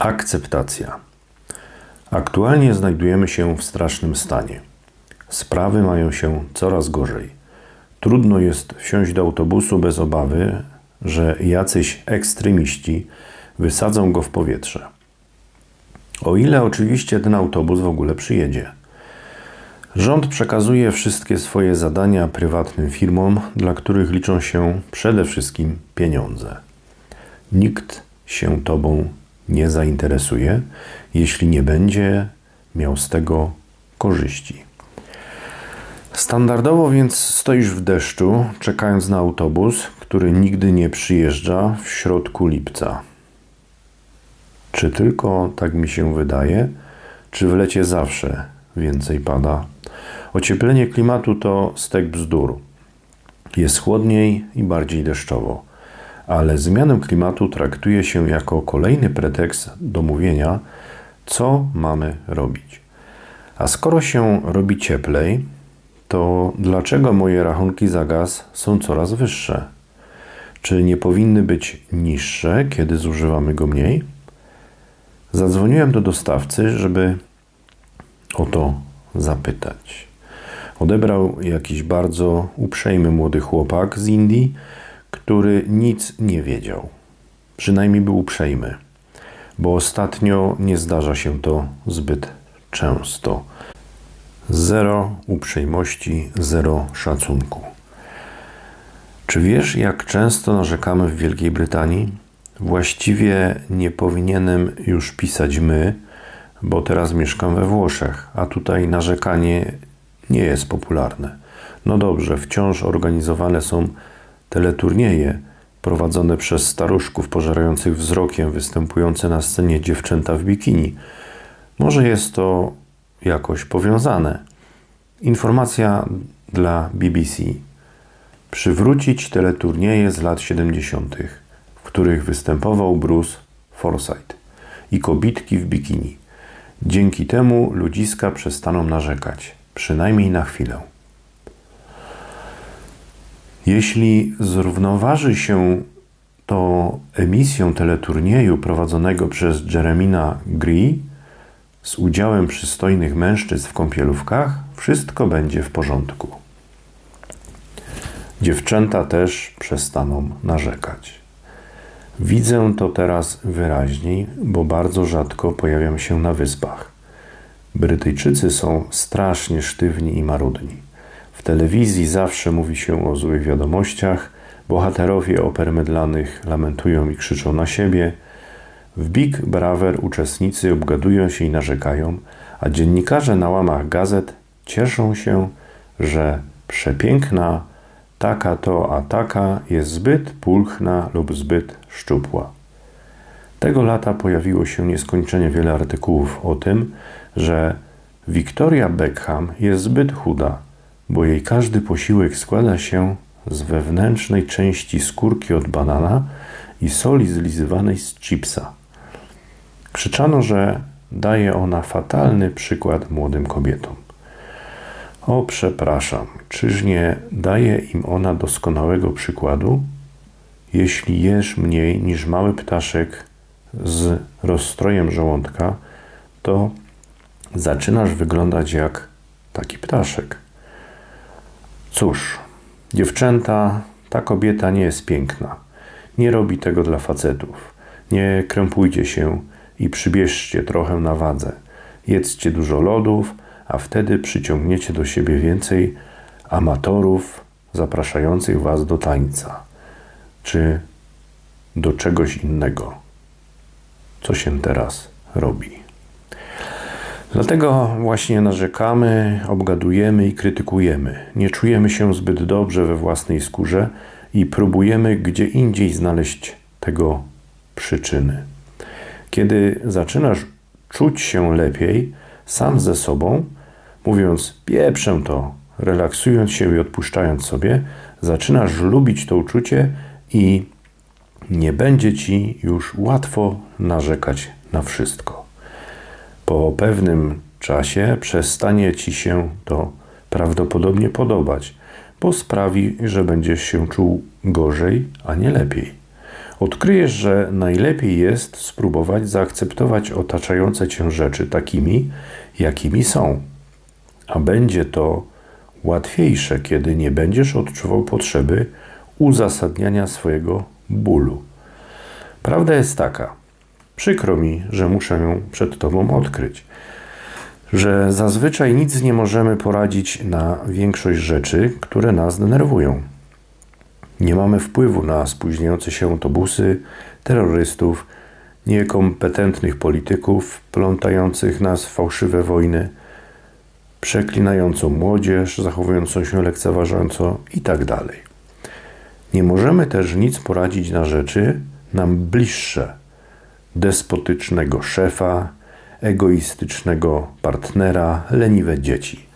Akceptacja. Aktualnie znajdujemy się w strasznym stanie. Sprawy mają się coraz gorzej. Trudno jest wsiąść do autobusu bez obawy, że jacyś ekstremiści wysadzą go w powietrze. O ile oczywiście ten autobus w ogóle przyjedzie. Rząd przekazuje wszystkie swoje zadania prywatnym firmom, dla których liczą się przede wszystkim pieniądze. Nikt się tobą nie zainteresuje, jeśli nie będzie miał z tego korzyści. Standardowo więc stoisz w deszczu, czekając na autobus, który nigdy nie przyjeżdża w środku lipca. Czy tylko tak mi się wydaje, czy w lecie zawsze więcej pada? Ocieplenie klimatu to stek bzdur. Jest chłodniej i bardziej deszczowo, ale zmianę klimatu traktuje się jako kolejny pretekst do mówienia, co mamy robić. A skoro się robi cieplej, to dlaczego moje rachunki za gaz są coraz wyższe? Czy nie powinny być niższe, kiedy zużywamy go mniej? Zadzwoniłem do dostawcy, żeby o to zapytać. Odebrał jakiś bardzo uprzejmy młody chłopak z Indii, który nic nie wiedział. Przynajmniej był uprzejmy, bo ostatnio nie zdarza się to zbyt często. Zero uprzejmości, zero szacunku. Czy wiesz, jak często narzekamy w Wielkiej Brytanii? Właściwie nie powinienem już pisać my, bo teraz mieszkam we Włoszech, a tutaj narzekanie nie jest popularne. No dobrze, wciąż organizowane są teleturnieje prowadzone przez staruszków pożerających wzrokiem, występujące na scenie dziewczęta w bikini. Może jest to jakoś powiązane. Informacja dla BBC. Przywrócić teleturnieje z lat 70., w których występował Bruce Forsyth i kobitki w bikini. Dzięki temu ludziska przestaną narzekać, przynajmniej na chwilę. Jeśli zrównoważy się to emisją teleturnieju prowadzonego przez Jeremina Gree z udziałem przystojnych mężczyzn w kąpielówkach, wszystko będzie w porządku. Dziewczęta też przestaną narzekać. Widzę to teraz wyraźniej, bo bardzo rzadko pojawiam się na wyspach. Brytyjczycy są strasznie sztywni i marudni. W telewizji zawsze mówi się o złych wiadomościach, bohaterowie oper mydlanych lamentują i krzyczą na siebie. W Big Brother uczestnicy obgadują się i narzekają, a dziennikarze na łamach gazet cieszą się, że przepiękna taka to a taka jest zbyt pulchna lub zbyt szczupła. Tego lata pojawiło się nieskończenie wiele artykułów o tym, że Victoria Beckham jest zbyt chuda, bo jej każdy posiłek składa się z wewnętrznej części skórki od banana i soli zlizywanej z chipsa. Krzyczano, że daje ona fatalny przykład młodym kobietom. O, przepraszam, czyż nie daje im ona doskonałego przykładu? Jeśli jesz mniej niż mały ptaszek z rozstrojem żołądka, to zaczynasz wyglądać jak taki ptaszek. Cóż, dziewczęta, ta kobieta nie jest piękna. Nie robi tego dla facetów. Nie krępujcie się i przybierzcie trochę na wadze. Jedzcie dużo lodów, a wtedy przyciągniecie do siebie więcej amatorów zapraszających Was do tańca czy do czegoś innego, co się teraz robi. Dlatego właśnie narzekamy, obgadujemy i krytykujemy. Nie czujemy się zbyt dobrze we własnej skórze i próbujemy gdzie indziej znaleźć tego przyczyny. Kiedy zaczynasz czuć się lepiej sam ze sobą, mówiąc pieprzę to, relaksując się i odpuszczając sobie, zaczynasz lubić to uczucie i nie będzie ci już łatwo narzekać na wszystko. Po pewnym czasie przestanie ci się to prawdopodobnie podobać, bo sprawi, że będziesz się czuł gorzej, a nie lepiej. odkryjesz, że najlepiej jest spróbować zaakceptować otaczające cię rzeczy takimi, jakimi są. A będzie to łatwiejsze, kiedy nie będziesz odczuwał potrzeby uzasadniania swojego bólu. Prawda jest taka, przykro mi, że muszę ją przed Tobą odkryć, że zazwyczaj nic nie możemy poradzić na większość rzeczy, które nas denerwują. Nie mamy wpływu na spóźniające się autobusy, terrorystów, niekompetentnych polityków plątających nas w fałszywe wojny, przeklinającą młodzież, zachowującą się lekceważąco itd. Nie możemy też nic poradzić na rzeczy nam bliższe despotycznego szefa, egoistycznego partnera, leniwe dzieci.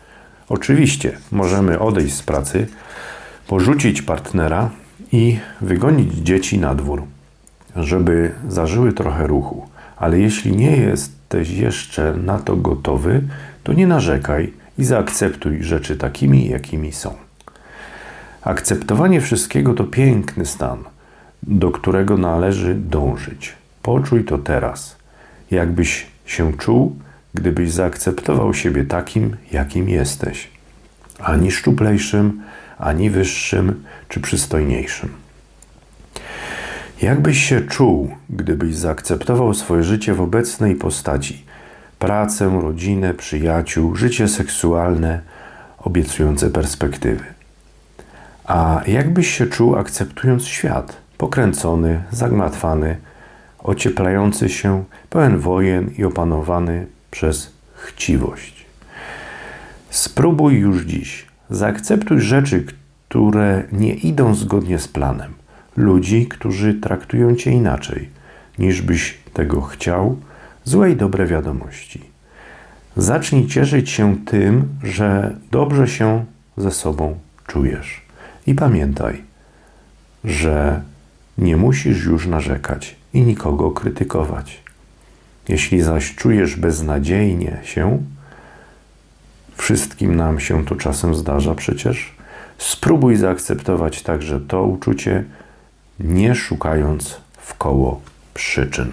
Oczywiście możemy odejść z pracy, porzucić partnera i wygonić dzieci na dwór, żeby zażyły trochę ruchu. Ale jeśli nie jesteś jeszcze na to gotowy, to nie narzekaj i zaakceptuj rzeczy takimi, jakimi są. Akceptowanie wszystkiego to piękny stan, do którego należy dążyć. Poczuj to teraz, jakbyś się czuł, gdybyś zaakceptował siebie takim, jakim jesteś. Ani szczuplejszym, ani wyższym czy przystojniejszym. Jakbyś się czuł, gdybyś zaakceptował swoje życie w obecnej postaci pracę, rodzinę, przyjaciół, życie seksualne, obiecujące perspektywy. A jakbyś się czuł, akceptując świat pokręcony, zagmatwany, ocieplający się, pełen wojen i opanowany przez chciwość. Spróbuj już dziś. Zaakceptuj rzeczy, które nie idą zgodnie z planem. Ludzi, którzy traktują cię inaczej, niż byś tego chciał. Złe i dobre wiadomości. Zacznij cieszyć się tym, że dobrze się ze sobą czujesz. I pamiętaj, że nie musisz już narzekać i nikogo krytykować. Jeśli zaś czujesz beznadziejnie się, wszystkim nam się to czasem zdarza przecież, spróbuj zaakceptować także to uczucie, nie szukając w koło przyczyn.